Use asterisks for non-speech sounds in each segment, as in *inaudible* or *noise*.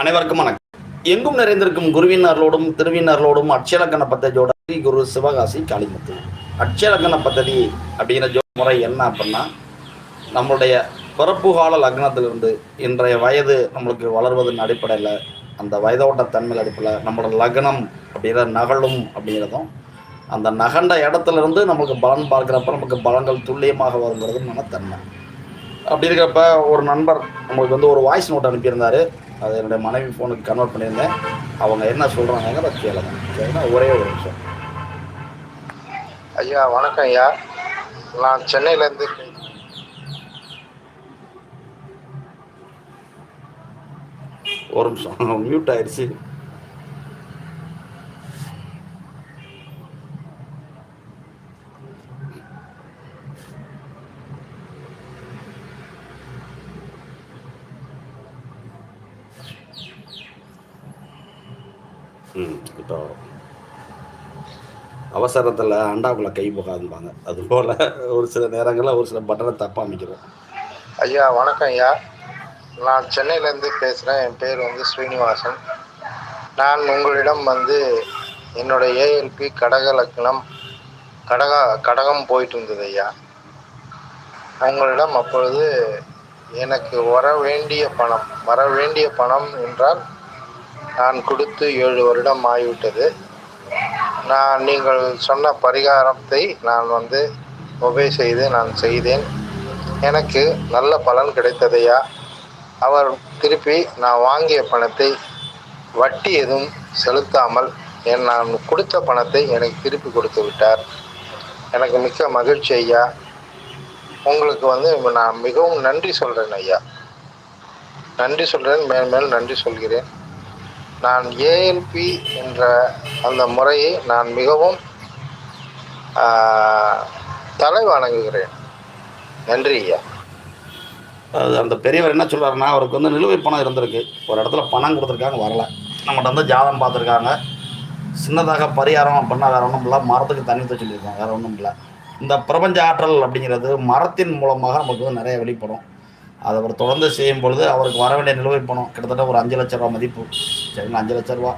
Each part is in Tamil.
அனைவருக்கும் வணக்கம். எங்கும் நிறைந்திருக்கும் குருவினர்களோடும் திருவினர்களோடும் அட்சலக்கண பத்ததியோட ஸ்ரீ குரு சிவகாசி காளிமுத்து. அட்சலக்கண பத்ததி அப்படிங்கிற ஜோ முறை என்ன அப்படின்னா நம்மளுடைய பிறப்பு கால லக்னத்திலிருந்து இன்றைய வயது நம்மளுக்கு வளர்வதன் அடிப்படையில் அந்த வயதோட்ட தன்மையில் அடிப்படையில் நம்மளோட லக்னம் அப்படிங்கிற நகலும் அப்படிங்கிறதும் அந்த நகண்ட இடத்துல இருந்து நம்மளுக்கு பலன் பார்க்குறப்ப நமக்கு பலன்கள் துல்லியமாக வருங்கிறது மனத்தன்மை. அப்படி இருக்கிறப்ப ஒரு நண்பர் நம்மளுக்கு வந்து ஒரு வாய்ஸ் நோட் அனுப்பியிருந்தார். அது என்னுடைய மனைவி ஃபோனுக்கு கன்வெர்ட் பண்ணியிருந்தேன். அவங்க என்ன சொல்கிறாங்க கேளுங்க. சரிங்களா ஒரே ஒரு நிமிஷம். ஐயா வணக்கம் ஐயா. நான் சென்னையிலேருந்து ஒரு நிமிஷம். *laughs* மியூட் ஆயிடுச்சு ம் இப்போ அவசரத்தில் அண்டாக்குள்ளே கை போகாதும்பாங்க. அது போல் ஒரு சில நேரங்களில் ஒரு சில பட்டனை தப்பாக அமைக்கிறோம். ஐயா வணக்கம் ஐயா. நான் சென்னையிலேருந்து பேசுகிறேன் என் பேர் வந்து ஸ்ரீனிவாசன். நான் உங்களிடம் வந்து என்னோட ஏஎல்பி கடக லக்னம் கடக கடகம் போயிட்டு இருந்தது ஐயா. உங்களிடம் அப்பொழுது எனக்கு வர வேண்டிய பணம் வர வேண்டிய பணம் என்றால் நான் கொடுத்து ஏழு வருடம் ஆகிவிட்டது. நான் நீங்கள் சொன்ன பரிகாரத்தை நான் வந்து ஒபே செய்து நான் செய்தேன். எனக்கு நல்ல பலன் கிடைத்ததையா? அவர் திருப்பி நான் வாங்கிய பணத்தை வட்டி எதுவும் செலுத்தாமல் என் நான் கொடுத்த பணத்தை எனக்கு திருப்பி கொடுத்து விட்டார். எனக்கு மிக்க மகிழ்ச்சி ஐயா. உங்களுக்கு வந்து நான் மிகவும் நன்றி சொல்கிறேன் ஐயா. நன்றி சொல்கிறேன் மேல் மேல் நன்றி சொல்கிறேன். நான் ஏஎல்பி என்ற அந்த முறையை நான் மிகவும் தலை வணங்குகிறேன். நன்றி ஐயா. அது அந்த பெரியவர் என்ன சொல்கிறாருன்னா அவருக்கு வந்து நிலுவை பணம் இருந்திருக்கு. ஒரு இடத்துல பணம் கொடுத்துருக்காங்க வரல. நம்மகிட்ட வந்து ஜாதகம் பார்த்துருக்காங்க. சின்னதாக பரிகாரம் பண்ணால் வேறு ஒன்றும் இல்லை. மரத்துக்கு தண்ணி ஊத்த சொல்லியிருக்கோம் வேறு ஒன்றும் இல்லை. இந்த பிரபஞ்ச ஆற்றல் அப்படிங்கிறது மரத்தின் மூலமாக நமக்கு வந்து நிறைய வெளிப்படும். அதை அவர் தொடர்ந்து செய்யும் பொழுது அவருக்கு வர வேண்டிய நிலுவை பணம் கிட்டத்தட்ட ஒரு அஞ்சு லட்ச ரூபா மதிப்பு. சரிங்களா? அஞ்சு லட்ச ரூபா.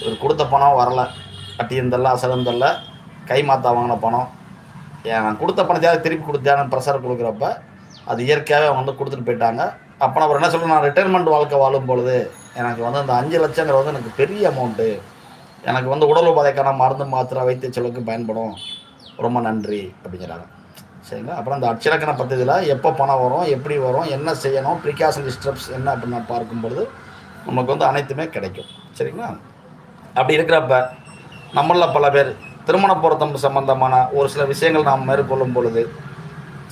இவர் கொடுத்த பணம் வரல. அட்டியும் தெரில அசலும் தெரில கை மாத்தா வாங்கின பணம். நான் கொடுத்த பணத்தையாவது திருப்பி கொடுத்தேன் ப்ரெஷர் கொடுக்குறப்ப அது இயற்கையாகவே அவங்க வந்து கொடுத்துட்டு போயிட்டாங்க. அப்போ நான் அவர் என்ன சொல்கிறேன் நான் ரிட்டைர்மெண்ட் வாழ்க்கை வாழும் பொழுது எனக்கு வந்து அந்த அஞ்சு லட்சங்கிறது வந்து எனக்கு பெரிய அமௌண்ட்டு எனக்கு வந்து உடல் உபாதைக்கான மருந்து மாத்திரை வைத்திய செலவுக்கு பயன்படும். ரொம்ப நன்றி அப்படிங்கிறாங்க. சரிங்களா? அப்புறம் அந்த அட்சலக்கண பദ്ധதியில் எப்போ பணம் வரும் எப்படி வரும் என்ன செய்யணும் ப்ரிகாஷன் ஸ்டெப்ஸ் என்ன அப்படின்னு பார்க்கும்பொழுது பார்க்கும் பொழுது நமக்கு வந்து அனைத்துமே கிடைக்கும். சரிங்களா? அப்படி இருக்கிறப்ப நம்மளில் பல பேர் திருமண பொருத்தம் சம்பந்தமான ஒரு சில விஷயங்கள் நாம் மேற்கொள்ளும் பொழுது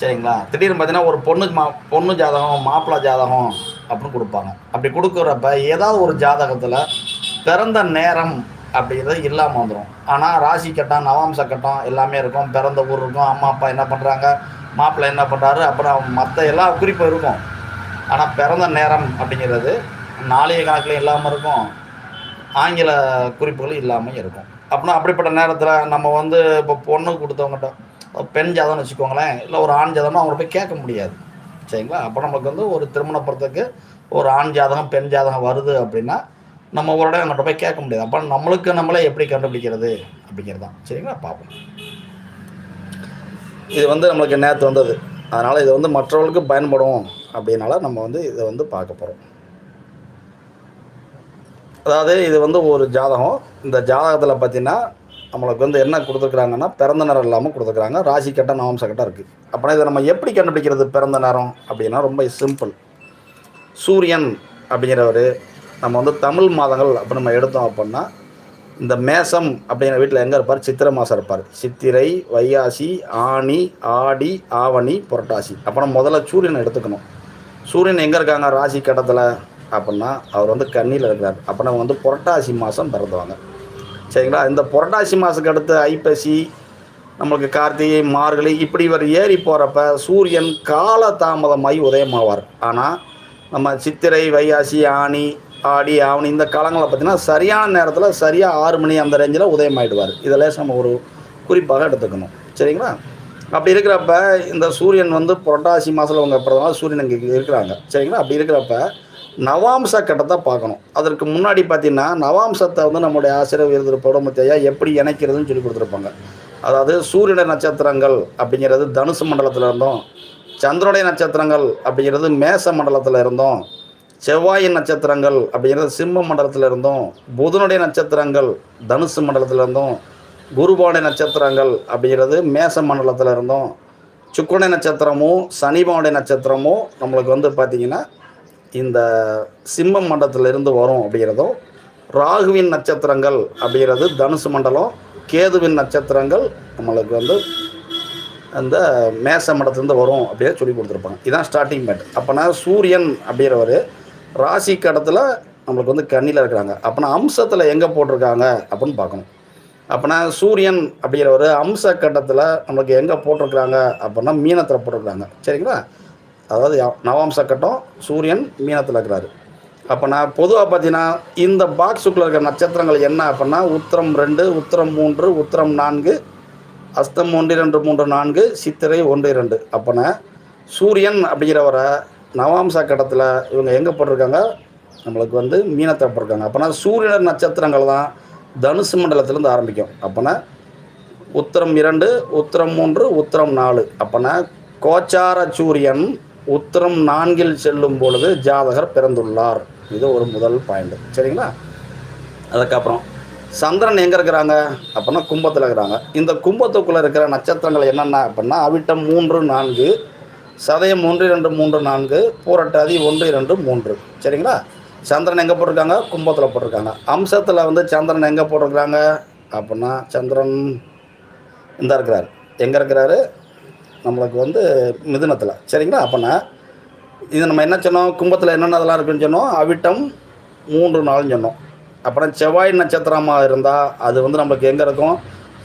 சரிங்களா? திடீர்னு பார்த்தீங்கன்னா ஒரு பொண்ணு மா பொண்ணு ஜாதகம் மாப்பிள்ளை ஜாதகம் அப்படின்னு கொடுப்பாங்க. அப்படி கொடுக்குறப்ப ஏதாவது ஒரு ஜாதகத்தில் பிறந்த நேரம் அப்படிங்கிறது இல்லாமல் வந்துடும் ஆனால் ராசி கட்டம் நவாம்ச கட்டம் எல்லாமே இருக்கும். பிறந்த ஊர் இருக்கும். அம்மா அப்பா என்ன பண்ணுறாங்க மாப்பிள்ளை என்ன பண்ணுறாரு அப்புறம் மற்ற எல்லா குறிப்பும் இருக்கும். ஆனால் பிறந்த நேரம் அப்படிங்கிறது நாளைய கணக்கில் இல்லாமல் இருக்கும். ஆங்கில குறிப்புகளும் இல்லாமல் இருக்கும். அப்படின்னா அப்படிப்பட்ட நேரத்தில் நம்ம வந்து இப்போ பொண்ணு கொடுத்தவங்ககிட்ட பெண் ஜாதகம்னு வச்சுக்கோங்களேன் இல்லை ஒரு ஆண் ஜாதம்னா அவங்கள போய் கேட்க முடியாது. சரிங்களா? அப்போ நம்மளுக்கு வந்து ஒரு திருமணப்படுறதுக்கு ஒரு ஆண் ஜாதகம் பெண் ஜாதகம் வருது அப்படின்னா நம்ம ஒரு இடம் அவங்கள்ட்ட போய் கேட்க முடியாது. அப்போ நம்மளுக்கு நம்மளே எப்படி கண்டுபிடிக்கிறது? அப்படிங்கிறது தான். சரிங்களா? பார்ப்போம். இது வந்து நம்மளுக்கு நேற்று வந்தது. அதனால் இது வந்து மற்றவர்களுக்கு பயன்படும் அப்படின்னால நம்ம வந்து இதை வந்து பார்க்க போகிறோம் அதாவது இது வந்து ஒரு ஜாதகம். இந்த ஜாதகத்தில் பார்த்தீங்கன்னா நம்மளுக்கு வந்து என்ன கொடுத்துருக்குறாங்கன்னா பிறந்த நேரம் இல்லாமல் கொடுத்துருக்குறாங்க. ராசி கட்ட நவம்ச கட்டம் இருக்குது அப்படின்னா இதை நம்ம எப்படி கண்டுபிடிக்கிறது பிறந்த நேரம் அப்படின்னா ரொம்ப சிம்பிள். சூரியன் அப்படிங்கிறவர் நம்ம வந்து தமிழ் மாதங்கள் அப்போ நம்ம எடுத்தோம் அப்படின்னா இந்த மேசம் அப்படிங்கிற வீட்டில் எங்கே இருப்பார்? சித்திரை மாதம் இருப்பார். சித்திரை வையாசி ஆனி ஆடி ஆவணி புரட்டாசி. அப்புறம் முதல்ல சூரியனை எடுத்துக்கணும். சூரியன் எங்கே இருக்காங்க? ராசி கட்டத்தில். அப்படின்னா அவர் வந்து கண்ணியில் இருக்கிறார் நம்ம வந்து புரட்டாசி மாதம் பிறந்தவங்க. சரிங்களா? இந்த புரட்டாசி மாதத்துக்கு அடுத்து ஐப்பசி நம்மளுக்கு கார்த்திகை மார்கழி இப்படி இவர் ஏறி போகிறப்ப சூரியன் கால தாமதமாகி உதயமாவார். ஆனால் நம்ம சித்திரை வையாசி ஆணி ஆடி ஆவணி இந்த காலங்களில் பார்த்தீங்கன்னா சரியான நேரத்தில் சரியாக ஆறு மணி அந்த ரேஞ்சில் உதயமாயிடுவார் இதெல்லாம் நம்ம ஒரு குறிப்பாக எடுத்துக்கணும். சரிங்களா? அப்படி இருக்கிறப்ப இந்த சூரியன் வந்து புரட்டாசி மாதத்தில் அவங்க பிறந்தனால சூரியன் இங்கே இருக்கிறாங்க. சரிங்களா? அப்படி இருக்கிறப்ப நவாம்ச கட்டத்தை பார்க்கணும். அதற்கு முன்னாடி பார்த்தீங்கன்னா நவாம்சத்தை வந்து நம்முடைய ஆசிரியர் விருது படமுத்தையா எப்படி இணைக்கிறதுன்னு சொல்லி கொடுத்துருப்பாங்க. அதாவது சூரியனுடைய நட்சத்திரங்கள் அப்படிங்கிறது தனுசு மண்டலத்தில் இருந்தோம் சந்திரனுடைய நட்சத்திரங்கள் அப்படிங்கிறது மேச மண்டலத்தில் இருந்தோம் செவ்வாயின் நட்சத்திரங்கள் அப்படிங்கிறது சிம்ம மண்டலத்தில் இருந்தும் புதனுடைய நட்சத்திரங்கள் தனுசு மண்டலத்தில் இருந்தும் குருபானுடைய நட்சத்திரங்கள் அப்படிங்கிறது மேச மண்டலத்தில் இருந்தும் சுக்கரனை நட்சத்திரமும் சனிபானுடைய நட்சத்திரமும் நம்மளுக்கு வந்து பார்த்திங்கன்னா இந்த சிம்ம மண்டலத்தில் இருந்து வரும் அப்படிங்கிறதும் ராகுவின் நட்சத்திரங்கள் அப்படிங்கிறது தனுசு மண்டலம் கேதுவின் நட்சத்திரங்கள் நம்மளுக்கு வந்து அந்த மேச மடத்துலேருந்து வரும் அப்படியே சொல்லி கொடுத்துருப்பாங்க. இதான் ஸ்டார்டிங் பாயிண்ட் அப்போனா சூரியன் அப்படிங்கிறவர் ராசி கடத்தில் நம்மளுக்கு வந்து கண்ணியில் இருக்கிறாங்க. அப்போனா அம்சத்தில் எங்கே போட்டிருக்காங்க அப்படின்னு பார்க்கணும். அப்போனா சூரியன் அப்படிங்கிறவர் அம்ச கட்டத்தில் நம்மளுக்கு எங்கே போட்டிருக்கிறாங்க அப்படின்னா மீனத்தில் போட்டிருக்காங்க சரிங்களா? அதாவது நவாம்ச கட்டம் சூரியன் மீனத்தில் இருக்கிறாரு. அப்போ நான் பொதுவாக பார்த்தீங்கன்னா இந்த பாக்ஸுக்குள்ளே இருக்கிற நட்சத்திரங்கள் என்ன அப்படின்னா உத்திரம் ரெண்டு உத்திரம் மூன்று உத்திரம் நான்கு அஸ்தம் ஒன்று இரண்டு மூன்று நான்கு சித்திரை ஒன்று இரண்டு. அப்போனா சூரியன் அப்படிங்கிறவரை நவாம்ச கட்டத்தில் இவங்க எங்கே போட்டிருக்காங்க? நம்மளுக்கு வந்து மீனத்தை போட்டிருக்காங்க. அப்போனா சூரியனர் நட்சத்திரங்கள் தான் தனுசு மண்டலத்திலேருந்து ஆரம்பிக்கும். அப்போனா உத்தரம் இரண்டு உத்தரம் மூன்று உத்தரம் நாலு. அப்போனா கோச்சார சூரியன் உத்தரம் நான்கில் செல்லும் பொழுது ஜாதகர் பிறந்துள்ளார். இது ஒரு முதல் பாயிண்ட் சரிங்களா? அதுக்கப்புறம் சந்திரன் எங்கே இருக்கிறாங்க? அப்படின்னா கும்பத்தில் இருக்கிறாங்க. இந்த கும்பத்துக்குள்ளே இருக்கிற நட்சத்திரங்கள் என்னென்ன? அப்படின்னா அவிட்டம் மூன்று நான்கு சதயம் ஒன்று இரண்டு மூன்று நான்கு பூரட்டாதி ஒன்று இரண்டு மூன்று. சரிங்களா? சந்திரன் எங்கே போட்டிருக்காங்க? கும்பத்தில் போட்டிருக்காங்க. அம்சத்தில் வந்து சந்திரன் எங்கே போட்டிருக்காங்க அப்படின்னா சந்திரன் இந்த இருக்கிறார். எங்கே இருக்கிறாரு? நம்மளுக்கு வந்து மிதுனத்தில். சரிங்களா? அப்படின்னா இது நம்ம என்ன சொன்னோம்? கும்பத்தில் என்னென்ன அதெல்லாம் இருக்குன்னு சொன்னோம்? அவிட்டம் மூன்று நாள்னு சொன்னோம். அப்புறம் செவ்வாய் நட்சத்திரமாக இருந்தால் அது வந்து நம்மளுக்கு எங்கே இருக்கும்?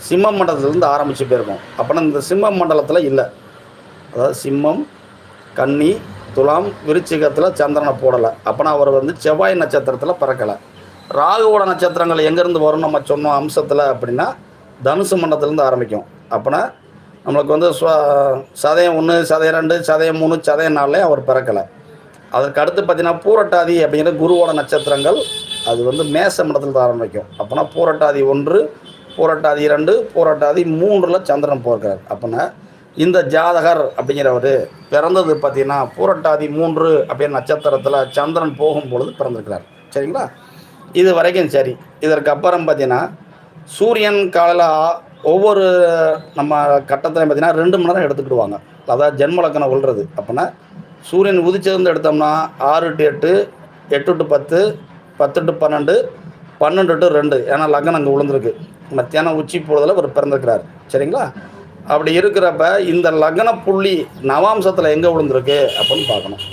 சிம்ம மண்டலத்துலேருந்து ஆரம்பித்து போயிருக்கும். அப்படின்னா இந்த சிம்ம மண்டலத்தில் இல்லை. அதாவது சிம்மம் கன்னி துலாம் விருச்சிகத்தில் சந்திரனை போடலை. அப்போனா அவர் வந்து செவ்வாய் நட்சத்திரத்தில் பிறக்கலை. ராகுவோட நட்சத்திரங்கள் எங்கேருந்து வரும் நம்ம சொன்னோம் அம்சத்தில் அப்படின்னா தனுசு மண்டலத்துலேருந்து ஆரம்பிக்கும். அப்போனா நம்மளுக்கு வந்து ஸ்வ- சதயம் ஒன்று சதயம் ரெண்டு சதயம் மூணு சதயம் நாலுலே அவர் பிறக்கலை. அதற்கு அடுத்து பார்த்தீங்கன்னா பூரட்டாதி அப்படிங்கிற குருவோட நட்சத்திரங்கள் அது வந்து மேச மண்டலத்தில் தான் ஆரம்பிக்கும். அப்போனா பூரட்டாதி ஒன்று பூரட்டாதி இரண்டு பூரட்டாதி மூன்றில் சந்திரன் போகிறார் அப்போனா இந்த ஜாதகர் அப்படிங்கிறவர் பிறந்தது பார்த்தீங்கன்னா பூரட்டாதி மூன்று அப்படின்னு நட்சத்திரத்தில் சந்திரன் போகும் பொழுது பிறந்திருக்கிறார். சரிங்களா? இது வரைக்கும் சரி. இதற்கு அப்புறம் பார்த்தீங்கன்னா சூரியன் காலையில் ஒவ்வொரு நம்ம கட்டத்திலையும் பார்த்தீங்கன்னா ரெண்டு மணி நேரம் எடுத்துக்கிடுவாங்க. அதாவது ஜென்ம லக்கணம் உள்றது. அப்படின்னா சூரியன் உதிச்சிருந்து எடுத்தோம்னா ஆறு டு எட்டு எட்டு டு பத்து பத்து டு பன்னெண்டு பன்னெண்டு டு ரெண்டு. ஏன்னா லக்னம் அங்கே விழுந்திருக்கு மத்தியானம் உச்சி பொழுதில் அவர் பிறந்திருக்கிறார். சரிங்களா? அப்படி இருக்கிறப்ப இந்த லக்ன புள்ளி நவாம்சத்தில் எங்கே விழுந்திருக்கு அப்படின்னு பார்க்கணும்.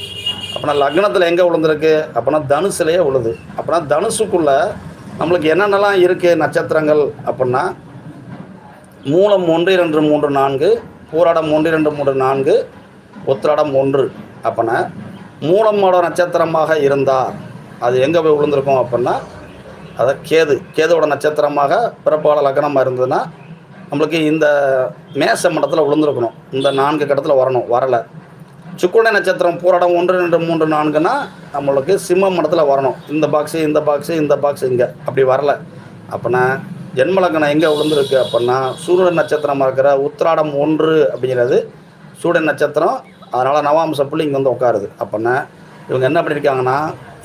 அப்படின்னா லக்னத்தில் எங்கே விழுந்திருக்கு? அப்படின்னா தனுசுலேயே விழுது. அப்படின்னா தனுசுக்குள்ளே நம்மளுக்கு என்னென்னலாம் இருக்குது நட்சத்திரங்கள் அப்படின்னா மூலம் ஒன்று இரண்டு மூன்று நான்கு பூராடம் ஒன்று இரண்டு மூன்று நான்கு உத்திராடம் ஒன்று அப்போனா மூலமோட நட்சத்திரமாக இருந்தால் அது எங்கே போய் விழுந்திருக்கும் அப்படின்னா அதை கேது கேதுவோட நட்சத்திரமாக பிறப்பாள லக்னமாக இருந்ததுன்னா நம்மளுக்கு இந்த மேச மண்டலத்தில் விழுந்திருக்கணும். இந்த நான்கு கடத்தில் வரணும் வரலை. சுக்குனை நட்சத்திரம் பூராடம் ஒன்று ரெண்டு மூன்று நான்குன்னா நம்மளுக்கு சிம்ம மண்டத்தில் வரணும். இந்த பாக்ஸு இந்த பாக்ஸு இந்த பாக்ஸு இங்கே. அப்படி வரல. அப்போனா ஜென்மலக்கணம் எங்கே விழுந்திருக்கு அப்படின்னா சூரிய நட்சத்திரமாக இருக்கிற உத்திராடம் ஒன்று அப்படிங்கிறது சூரிய நட்சத்திரம். அதனால் நவாம்ச புள்ளி இங்கே வந்து உட்காருது. அப்படின்னா இவங்க என்ன பண்ணியிருக்காங்கன்னா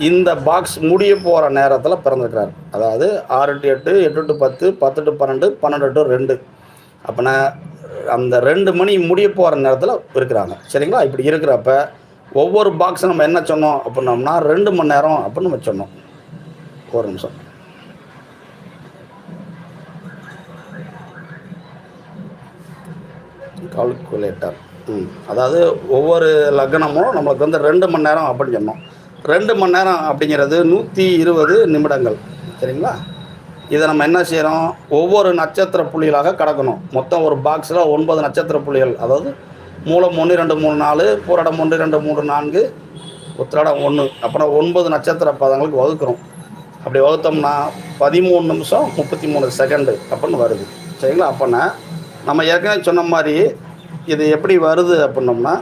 இந்த பாக்ஸ் முடிய போகிற நேரத்தில் பிறந்திருக்கிறார். அதாவது ஆறு டு எட்டு எட்டு டு பத்து பத்து டு பன்னெண்டு பன்னெண்டு டு ரெண்டு. அப்போனா அந்த ரெண்டு மணி முடிய போகிற நேரத்தில் இருக்கிறாங்க. சரிங்களா? இப்படி இருக்கிறப்ப ஒவ்வொரு பாக்ஸும் நம்ம என்ன சொன்னோம் அப்படின்னோம்னா ரெண்டு மணி நேரம் அப்படின்னு நம்ம சொன்னோம். ஒரு நிமிஷம். கால்குலேட்டர் ம். அதாவது ஒவ்வொரு லக்னமும் நம்மளுக்கு வந்து ரெண்டு மணி நேரம் அப்படின்னு சொன்னோம். ரெண்டு மணி நேரம் அப்படிங்கிறது நூற்றி இருபது நிமிடங்கள். சரிங்களா? இதை நம்ம என்ன செய்கிறோம் ஒவ்வொரு நட்சத்திர புள்ளிகளாக கடக்கணும். மொத்தம் ஒரு பாக்ஸில் ஒன்பது நட்சத்திர புள்ளிகள். அதாவது மூலம் ஒன்று ரெண்டு மூணு நாலு பூரடம் ஒன்று ரெண்டு மூணு நான்கு உத்திராடம் ஒன்று அப்புறம் ஒன்பது நட்சத்திர பதங்களுக்கு வகுக்கிறோம். அப்படி வகுத்தோம்னா பதிமூணு நிமிஷம் முப்பத்தி மூணு செகண்டு அப்படின்னு வருது. சரிங்களா? அப்போனா நம்ம ஏற்கனவே சொன்ன மாதிரி இது எப்படி வருது அப்படின்னோம்னா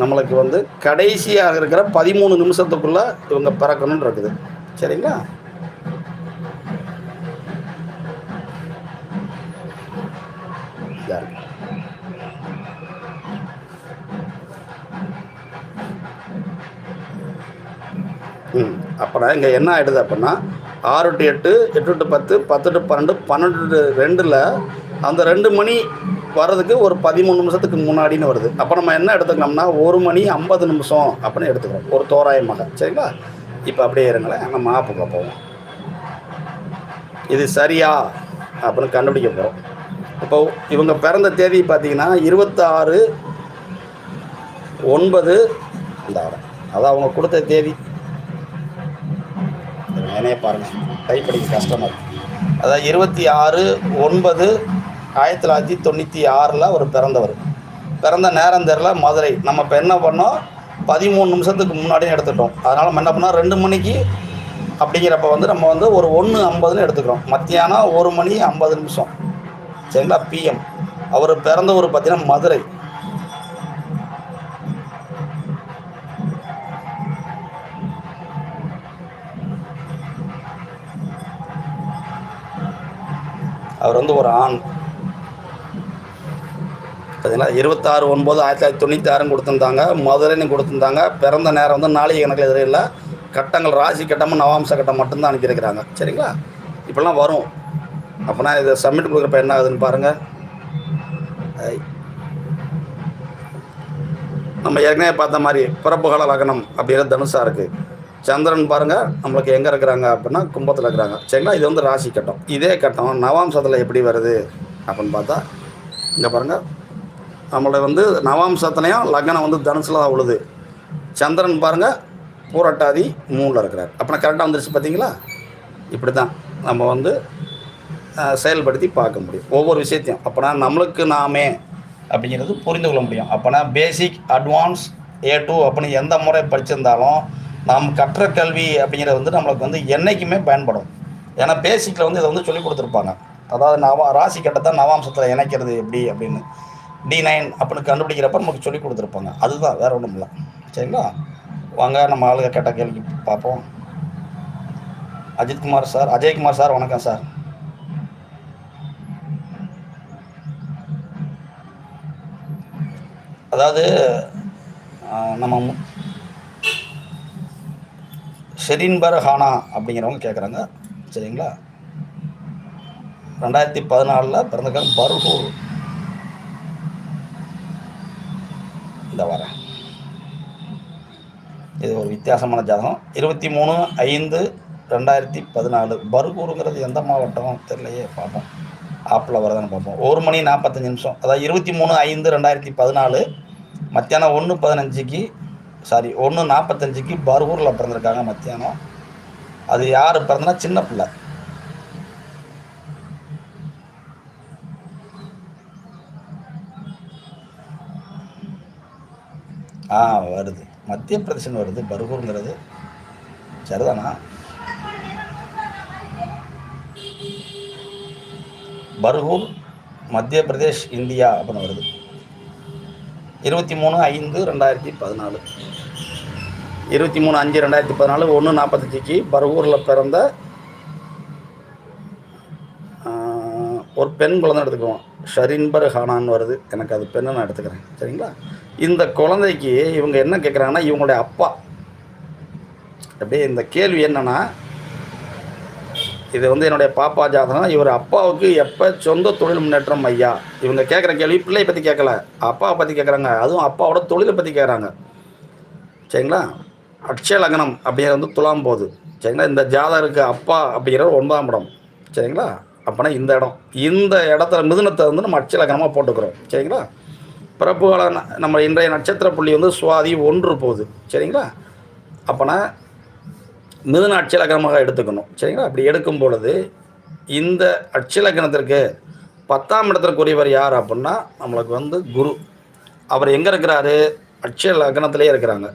நம்மளுக்கு வந்து கடைசியாக இருக்கிற பதிமூணு நிமிஷத்துக்குள்ளே இவங்க பிறக்கணும்னு இருக்குது. சரிங்களா? ம் அப்போனா இங்கே என்ன ஆகிடுது அப்படின்னா ஆறு டு எட்டு எட்டு டு பத்து பத்து டு பன்னெண்டு பன்னெண்டு டு ரெண்டில் அந்த ரெண்டு மணி வர்றதுக்கு ஒரு பதிமூணு நிமிஷத்துக்கு முன்னாடின்னு வருது. அப்போ நம்ம என்ன எடுத்துக்கணும்னா ஒரு மணி ஐம்பது நிமிஷம் அப்படின்னு எடுத்துக்கிறோம் ஒரு தோராயமாக. சரிங்களா? இப்போ அப்படியே இருங்களேன். நம்ம ஆப்புக்கு போவோம். இது சரியா? அப்படின்னு கண்டுபிடிக்க போகிறோம் இப்போ இவங்க பிறந்த தேதி பார்த்தீங்கன்னா இருபத்தாறு ஒன்பது இந்த அதான் அவங்க கொடுத்த தேதி. என்னையே பாருங்கள் டைப் படிக்க கஷ்டமாக இருக்கு அதான் இருபத்தி ஆறு ஒன்பது ஆயிரத்தி தொள்ளாயிரத்தி தொண்ணூற்றி ஆறில் அவர் பிறந்தவர். பிறந்த நேரம் தெரில மதுரை. நம்ம இப்போ என்ன பண்ணோம்? பதிமூணு நிமிஷத்துக்கு முன்னாடியே எடுத்துட்டோம். அதனால் நம்ம என்ன பண்ணோம்? ரெண்டு மணிக்கு அப்படிங்கிறப்ப வந்து நம்ம வந்து ஒரு ஒன்று ஐம்பதுன்னு எடுத்துக்கிறோம். மத்தியானம் ஒரு மணி ஐம்பது நிமிஷம். சரிங்களா? பிஎம் அவர் பிறந்த ஊர் பார்த்தீங்கன்னா மதுரை. அவர் வந்து ஒரு ஆண். பார்த்தீங்கன்னா இருபத்தாறு ஒன்பது ஆயிரத்தி தொள்ளாயிரத்தி தொண்ணூற்றி ஆறுன்னு கொடுத்துருந்தாங்க. மதுரைன்னு கொடுத்துருந்தாங்க. பிறந்த நேரம் வந்து நாளைக்கு கணக்கில் எதிரே இல்லை. கட்டங்கள் ராசி கட்டமும் நவாம்ச கட்டம் மட்டும்தான் அனுப்பியிருக்கிறாங்க. சரிங்களா? இப்படிலாம் வரும். அப்போனா இதை சப்மிட் கொடுக்குறப்ப என்ன ஆகுதுன்னு பாருங்கள் நம்ம ஏற்கனவே பார்த்த மாதிரி பிறப்புகள லக்னம் அப்படிங்கிறது தனுஷாக இருக்குது சந்திரன் பாருங்கள் நம்மளுக்கு எங்கே இருக்கிறாங்க அப்படின்னா கும்பத்தில் இருக்கிறாங்க. சரிங்களா? இது வந்து ராசி கட்டம். இதே கட்டம் நவாம்சத்தில் எப்படி வருது அப்படின்னு பார்த்தா இங்கே பாருங்கள் நம்மளை வந்து நவாம்சத்துலேயும் லக்னம் வந்து தனுசில் தான் உழுது. சந்திரன் பாருங்கள் பூரட்டாதி மூணில் இருக்கிறார். அப்படின்னா கரெக்டாக வந்துருச்சு பார்த்தீங்களா இப்படி தான் நம்ம வந்து செயல்படுத்தி பார்க்க முடியும். ஒவ்வொரு விஷயத்தையும். அப்போனா நம்மளுக்கு நாமே அப்படிங்கிறது புரிந்து கொள்ள முடியும். அப்போனா பேசிக் அட்வான்ஸ் ஏ டூ அப்படின்னு எந்த முறை படிச்சிருந்தாலும் நாம் கற்ற கல்வி அப்படிங்கிறது வந்து நம்மளுக்கு வந்து என்றைக்குமே பயன்படும். ஏன்னா பேசிக்கில் வந்து இதை வந்து சொல்லிக் கொடுத்துருப்பாங்க. அதாவது நவா ராசி கட்டத்தை நவாம்சத்தில் இணைக்கிறது எப்படி அப்படின்னு. டி நைன் அப்படின்னு கண்டுபிடிக்கிறப்ப நமக்கு சொல்லி கொடுத்துருப்பாங்க. அதுதான் வேற ஒன்றும் இல்லை. சரிங்களா? வாங்க நம்ம ஆளுங்க கேட்ட கேள்வி பார்ப்போம். அஜித்குமார் சார் அஜய்குமார் சார் வணக்கம் சார். அதாவது நம்ம மு- ஷெரின்பர் ஹானா அப்படிங்கிறவங்க கேட்குறாங்க சரிங்களா? ரெண்டாயிரத்தி பதினாலில் பிறந்திருக்காங்க பர்ஹூர் இந்த வரேன் இது ஒரு வித்தியாசமான ஜாதகம். இருபத்தி மூணு ஐந்து ரெண்டாயிரத்தி பதினாலு. பர்கூருங்கிறது எந்த மாவட்டம் தெரியலையே பார்ப்போம். ஆப்பில் வரதான்னு பார்ப்போம். ஒரு மணி நாற்பத்தஞ்சு நிமிஷம். அதாவது இருபத்தி மூணு ஐந்து ரெண்டாயிரத்தி பதினாலு. மத்தியானம் ஒன்று பதினஞ்சுக்கு சாரி ஒன்று நாற்பத்தஞ்சுக்கு பர்கூரில் பிறந்திருக்காங்க மத்தியானம். அது யார் பிறந்தனா? சின்ன பிள்ளை. ஆ வருது. மத்திய பிரதேசம் வருது. பர்கூருங்கிறது சரிதானா? பர்கூர் மத்திய பிரதேஷ் இந்தியா அப்படின்னு வருது. இருபத்தி மூணு ஐந்து ரெண்டாயிரத்தி பதினாலு. இருபத்தி மூணு அஞ்சு ரெண்டாயிரத்தி பதினாலு ஒன்று நாற்பத்தஞ்சிக்கு பர்கூரில் பிறந்த ஒரு பெண் குழந்தை எடுத்துக்குவோம். ஷரின்பர் ஹானான்னு வருது. எனக்கு அது பெண்ணை நான் எடுத்துக்கிறேன். சரிங்களா? இந்த குழந்தைக்கு இவங்க என்ன கேட்குறாங்கன்னா இவங்களுடைய அப்பா. அப்படியே இந்த கேள்வி என்னன்னா இது வந்து என்னுடைய பாப்பா ஜாதகம். இவர் அப்பாவுக்கு எப்போ சொந்த தொழில் முன்னேற்றம் ஐயா? இவங்க கேட்குற கேள்வி பிள்ளையை பற்றி கேட்கல அப்பாவை பற்றி கேட்குறாங்க அதுவும் அப்பாவோட தொழிலை பற்றி கேட்குறாங்க சரிங்களா? அட்சய லக்னம் அப்படிங்கிறது வந்து துலாம் போகுது சரிங்களா? இந்த ஜாதகருக்கு அப்பா அப்படிங்கிறது ஒன்பதாம் படம் சரிங்களா? அப்போனா இந்த இடம். இந்த இடத்துல மிதுனத்தை வந்து நம்ம அச்சலக்கணமாக போட்டுக்கிறோம். சரிங்களா? பிறப்பு கால நம்ம இன்றைய நட்சத்திர புள்ளி வந்து சுவாதி ஒன்று போகுது. சரிங்களா? அப்போனா மிதுன அச்சலக்கணமாக எடுத்துக்கணும். சரிங்களா? அப்படி எடுக்கும் பொழுது இந்த அச்சலக்கணத்திற்கு பத்தாம் இடத்திற்குரியவர் யார் அப்படின்னா நம்மளுக்கு வந்து குரு. அவர் எங்கே இருக்கிறாரு? அட்சய லக்னத்திலே இருக்கிறாங்க.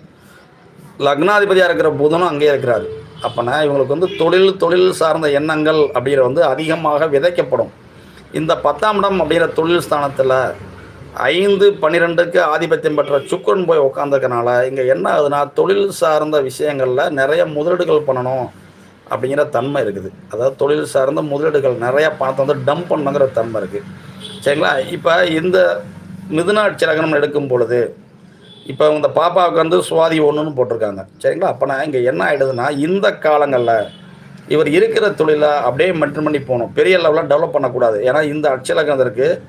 லக்னாதிபதியாக இருக்கிற புதனும் அங்கேயே இருக்கிறாரு. அப்போனா இவங்களுக்கு வந்து தொழில் தொழில் சார்ந்த எண்ணங்கள் அப்படிங்கிற வந்து அதிகமாக விதைக்கப்படும். இந்த பத்தாம் இடம் அப்படிங்கிற தொழில் ஸ்தானத்தில் ஐந்து பன்னிரெண்டுக்கு ஆதிபத்தியம் பெற்ற சுக்கரன் போய் உட்காந்துருக்கனால இங்கே என்ன ஆகுதுன்னா தொழில் சார்ந்த விஷயங்களில் நிறைய முதலீடுகள் பண்ணணும் அப்படிங்கிற தன்மை இருக்குது. அதாவது தொழில் சார்ந்த முதலீடுகள் நிறைய பணத்தை வந்து டம்ப் பண்ணுங்கிற தன்மை இருக்குது சரிங்களா? இப்போ இந்த மிதுனாட்சி லக்னம் எடுக்கும் பொழுது இப்போ இந்த பாப்பாவுக்கு வந்து சுவாதி ஒன்றுன்னு போட்டிருக்காங்க. சரிங்களா? அப்போனா இங்கே என்ன ஆகிடுதுன்னா இந்த காலங்களில் இவர் இருக்கிற தொழிலை அப்படியே மென்டைன் பண்ணி போகணும். பெரிய லெவலில் டெவலப் பண்ணக்கூடாது. ஏன்னா இந்த அச்சலகத்திற்கு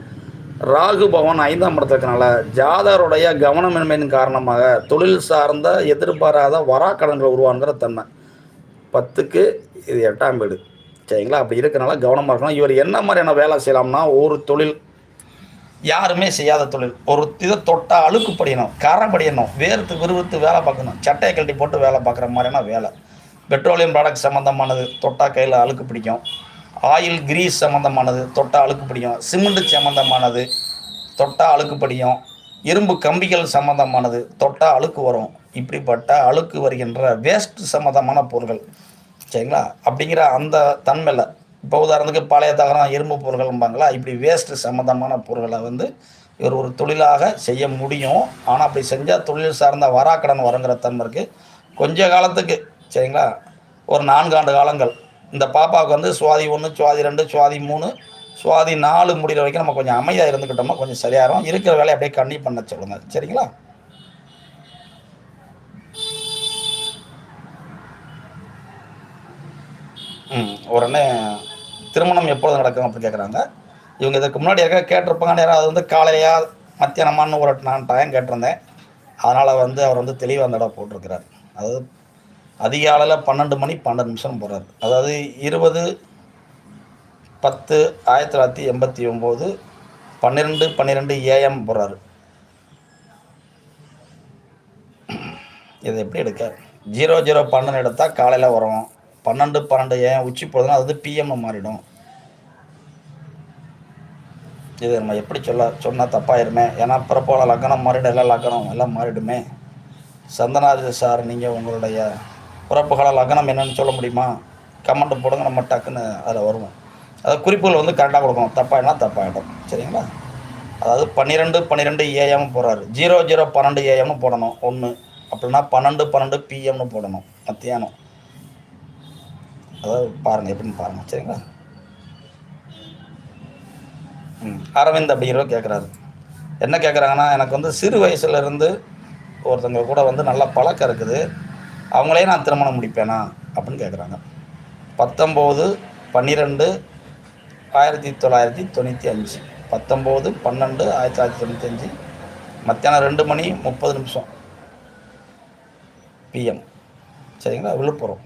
ராகு பவன் ஐந்தாம் இடத்துல இருக்கனால கவனமின்மையின் காரணமாக தொழில் சார்ந்த எதிர்பாராத வராக்கடன்களை உருவாங்கிற தன்மை. பத்துக்கு இது எட்டாம் வீடு. சரிங்களா? அப்படி இருக்கனால கவனமாக இருக்கணும். இவர் என்ன மாதிரியான வேலை செய்யலாம்னா ஒரு தொழில் யாருமே செய்யாத தொழில். ஒரு இதை தொட்டா அழுக்கு படியணும் கரை படியணும் வேர்த்து விறுவிறுத்து வேலை பார்க்கணும். சட்டையை கழட்டி போட்டு வேலை பார்க்குற மாதிரியான வேலை. பெட்ரோலியம் ப்ராடக்ட் சம்மந்தமானது தொட்டா கையில் அழுக்கு பிடிக்கும். ஆயில் கிரீஸ் சம்மந்தமானது தொட்டா அழுக்கு பிடிக்கும். சிமெண்ட் சம்மந்தமானது தொட்டா அழுக்கு படியும். இரும்பு கம்பிகள் சம்மந்தமானது தொட்டா அழுக்கு வரும். இப்படிப்பட்ட அழுக்கு வருகின்ற வேஸ்ட் சம்மந்தமான பொருட்கள் சரிங்களா? அப்படிங்கிற அந்த தன்மையில் இப்போ உதாரணத்துக்கு பழைய தகரம் இரும்பு பொருட்கள்பாங்களா இப்படி வேஸ்ட்டு சம்மந்தமான பொருள்களை வந்து இவர் ஒரு தொழிலாக செய்ய முடியும். ஆனால் அப்படி செஞ்சால் தொழில் சார்ந்த வராக்கடன் வருங்கிற தன்மை இருக்குது கொஞ்ச காலத்துக்கு சரிங்களா? ஒரு நான்காண்டு காலங்கள். இந்த பாப்பாவுக்கு வந்து சுவாதி ஒன்று சுவாதி ரெண்டு சுவாதி மூணு சுவாதி நாலு முடிகிற வரைக்கும் நம்ம கொஞ்சம் அமைதியாக இருந்துக்கிட்டோம்னா கொஞ்சம் சரியாயிரும் இருக்கிற வேலையை அப்படியே கண்ணி பண்ண சொல்லுங்க. சரிங்களா? ம் உடனே திருமணம் எப்பொழுது நடக்கும் அப்படின்னு கேட்குறாங்க இவங்க இதுக்கு முன்னாடி இருக்க கேட்டிருப்பாங்க. நேரம் அது வந்து காலையா மத்தியானமான்னு ஒரு நான் டைம் கேட்டிருந்தேன். அதனால் வந்து அவர் வந்து தெளிவாக அந்த இடம் போட்டிருக்கிறார். அதாவது அதிகாலையில் பன்னெண்டு மணி பன்னெண்டு நிமிஷம் போகிறார் அதாவது இருபது பத்து ஆயிரத்தி தொள்ளாயிரத்தி எண்பத்தி ஒம்பது பன்னிரெண்டு பன்னிரெண்டு ஏஎம் போகிறாரு இதை எப்படி எடுக்க? ஜீரோ ஜீரோ பன்னெண்டு எடுத்தால் காலையில் வரும். பன்னெண்டு பன்னெண்டு ஏன் உச்சி போடுதுன்னா அது வந்து பிஎம் மாறிடும். இது நம்ம எப்படி சொல்ல சொன்னால் தப்பாயிருமே. ஏன்னா பிறப்போல லக்கணம் மாறிடும் எல்லாம் லக்கணம் எல்லாம் மாறிடுமே. சந்தனாதி சார் நீங்கள் உங்களுடைய பிறப்புகால லக்னம் என்னன்னு சொல்ல முடியுமா? கமெண்ட் போடுங்க நம்ம டக்குன்னு அதில் வருவோம். அதாவது குறிப்புகள் வந்து கரெக்டாக கொடுக்கணும். தப்பாயினா தப்பாயிடும். சரிங்களா? அதாவது பன்னிரெண்டு பன்னிரெண்டு ஏஎம் போடுறாரு. ஜீரோ ஜீரோ பன்னெண்டு ஏஎம்னு போடணும். ஒன்று அப்படின்னா பன்னெண்டு பன்னெண்டு பிஎம்னு போடணும். மத்தியானம். அதாவது பாருங்கள் எப்படின்னு பாருங்கள் சரிங்களா? அரவிந்த் அப்படிங்கிறவர் கேட்குறாரு என்ன கேட்குறாங்கன்னா எனக்கு வந்து சிறு வயசுலேருந்து ஒருத்தவங்க கூட வந்து நல்ல பழக்கம் இருக்குது. அவங்களே நான் திருமணம் முடிப்பேனா? அப்படின்னு கேட்குறாங்க பத்தொம்போது பன்னிரெண்டு ஆயிரத்தி தொள்ளாயிரத்தி தொண்ணூற்றி அஞ்சு. பத்தொம்போது பன்னெண்டு ஆயிரத்தி தொள்ளாயிரத்தி தொண்ணூற்றி அஞ்சு. மத்தியானம் ரெண்டு மணி முப்பது நிமிஷம் பிஎம் சரிங்களா? விழுப்புரம்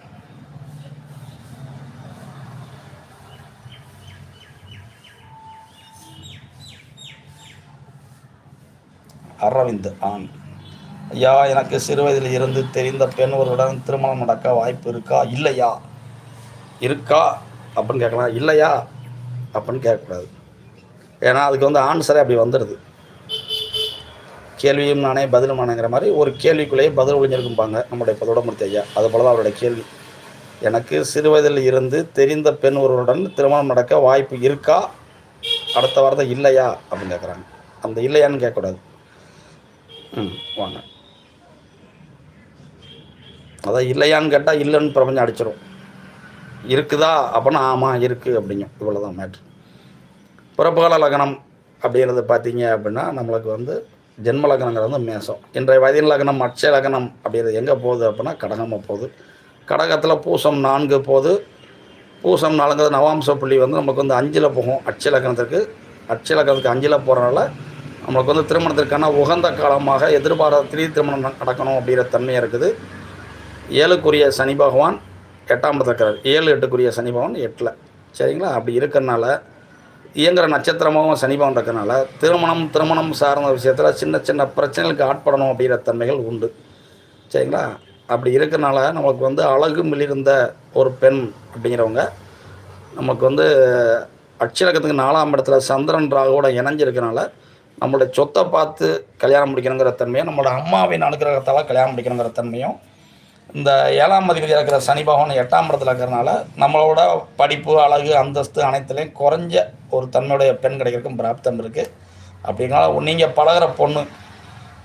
அரவிந்த் ஆண். ஐயா எனக்கு சிறு வயதில் இருந்து தெரிந்த பெண் ஒருவருடன் திருமணம் நடக்க வாய்ப்பு இருக்கா? இல்லையா? இருக்கா? அப்படின்னு கேட்கலாம். இல்லையா? அப்படின்னு கேட்கக்கூடாது. ஏன்னா அதுக்கு வந்து ஆன்சரே அப்படி வந்துடுது. கேள்வியும் நானே பதிலும் நானேங்கிற மாதிரி ஒரு கேள்விக்குள்ளேயே பதில் ஒழிஞ்சிருக்கும்பாங்க நம்முடைய பதோடமூர்த்தி ஐயா. அது போல தான் அவருடைய கேள்வி. எனக்கு சிறு வயதில் இருந்து தெரிந்த பெண் ஒருவருடன் திருமணம் நடக்க வாய்ப்பு இருக்கா? அடுத்த வாரத்தை இல்லையா? அப்படின்னு கேட்குறாங்க. அந்த இல்லையான்னு கேட்கக்கூடாது. ம் வாங்க. அதான் இல்லையான்னு கேட்டால் இல்லைன்னு பிரபஞ்சம் அடிச்சிடும் இருக்குதா? அப்படின்னா ஆமாம் இருக்குது அப்படிங்க. இவ்வளோ தான் மேட்ரு பிறப்புகால லக்னம் அப்படிங்கிறது பார்த்தீங்க அப்படின்னா நம்மளுக்கு வந்து ஜென்ம லக்னங்கிறது வந்து மேசம். இன்றைய வயதின் லக்னம் அட்சய லக்னம் அப்படிங்கிறது எங்கே போகுது அப்படின்னா கடகமாக போகுது. கடகத்தில் பூசம் நான்கு போகுது. பூசம் நாலுங்கிறது நவாம்ச புள்ளி வந்து நமக்கு வந்து அஞ்சில் போகும். அட்சய லக்னத்திற்கு அட்சய லக்னத்துக்கு அஞ்சில் போகிறனால நம்மளுக்கு வந்து திருமணத்திற்கான உகந்த காலமாக எதிர்பாராத திடீர் திருமணம் நடக்கணும் அப்படிங்கிற தன்மை இருக்குது. ஏழுக்குரிய சனி பகவான் எட்டாம் இருக்கிறார் ஏழு எட்டுக்குரிய சனி பகவான் எட்டில். சரிங்களா? அப்படி இருக்கிறனால இயங்குற நட்சத்திரமாகவும் சனி பகவான் இருக்கிறனால திருமணம் திருமணம் சார்ந்த விஷயத்தில் சின்ன சின்ன பிரச்சனைகளுக்கு ஆட்படணும் அப்படிங்கிற தன்மைகள் உண்டு. சரிங்களா? அப்படி இருக்கிறனால நமக்கு வந்து அழகு மிளிர்ந்த ஒரு பெண் அப்படிங்கிறவங்க நமக்கு வந்து அட்சலக்கத்துக்கு நாலாம் இடத்துல சந்திரன் ராகோட இணைஞ்சிருக்கனால நம்மளுடைய சொத்தை பார்த்து கல்யாணம் முடிக்கணுங்கிற தன்மையும் நம்மளோட அம்மாவின் அனுகிரகத்தால் கல்யாணம் முடிக்கணுங்கிற தன்மையும் இந்த ஏழாம் மதிப்பதில் இருக்கிற சனி பகவான் எட்டாம் இடத்துல இருக்கிறனால நம்மளோட படிப்பு அழகு அந்தஸ்து அனைத்துலேயும் குறைஞ்ச ஒரு தன்மையுடைய பெண் கிடைக்கிறதுக்கும் பிராப்தம் இருக்குது அப்படின்னால நீங்கள் பழகுற பொண்ணு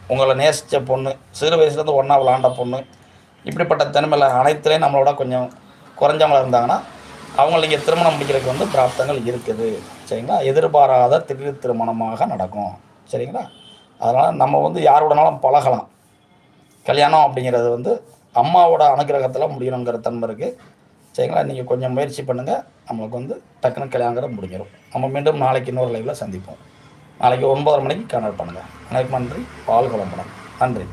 உங்களை நேசித்த பொண்ணு சிறு வயசுலேருந்து ஒன்றா விளாண்ட பொண்ணு இப்படிப்பட்ட தன்மையில் அனைத்துலேயும் நம்மளோட கொஞ்சம் குறைஞ்சவங்களா இருந்தாங்கன்னா அவங்க நீங்கள் திருமணம் முடிக்கிறதுக்கு வந்து பிராப்தங்கள் இருக்குது. சரிங்களா? எதிர்பாராத திடீர் திருமணமாக நடக்கும். சரிங்களா? அதனால் நம்ம வந்து யாருடனாலும் பழகலாம். கல்யாணம் அப்படிங்கிறது வந்து அம்மாவோட அனுகிரகத்தில் முடியணுங்கிற தன்மை இருக்குது சரிங்களா? நீங்கள் கொஞ்சம் முயற்சி பண்ணுங்கள் நம்மளுக்கு வந்து டக்குனு கல்யாணங்கிறது முடிஞ்சிடும் நம்ம மீண்டும் நாளைக்கு இன்னொரு லைவில் சந்திப்போம். நாளைக்கு ஒன்பதரை மணிக்கு கனெக்ட் பண்ணுங்கள் கனெக்ட் நன்றி. பால் குழம்புடன் நன்றி.